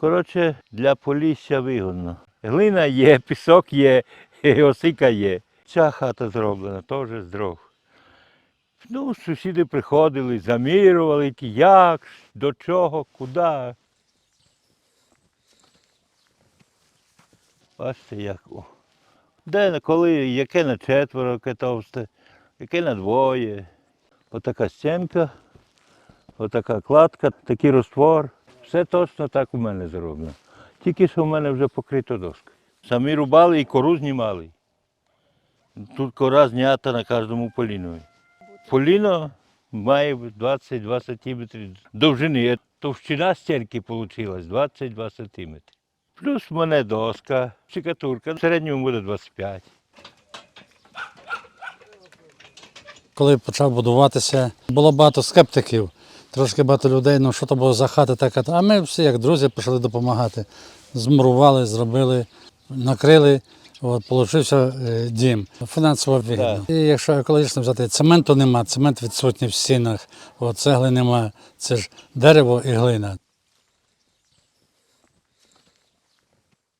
Коротше, для полісся вигодно. Глина є, пісок є, осика є. Ця хата зроблена теж з дров. Ну, сусіди приходили, замірювали, як, до чого, куди. Бачите, як. Де, коли, яке на четверо, яке товсте, яке на двоє. Отака стінка, отака кладка, такий розтвор. Все точно так у мене зроблено. Тільки що в мене вже покрито доска. Самі рубали і кору знімали. Тут кора знята на кожному полінові. Поліно має 22 сантиметри довжини. Товщина стінки вийшла 22 сантиметри. Плюс в мене доска, штукатурка, в середньому буде 25. Коли почав будуватися, було багато скептиків, трошки багато людей, ну що то було за хата така. А ми всі, як друзі, почали допомагати. Змурували, зробили, накрили. От, получився е, дім. Фінансово вигідно. І якщо екологічно взяти, цементу нема, цемент відсутній в стінах, от, цегли нема, це ж дерево і глина.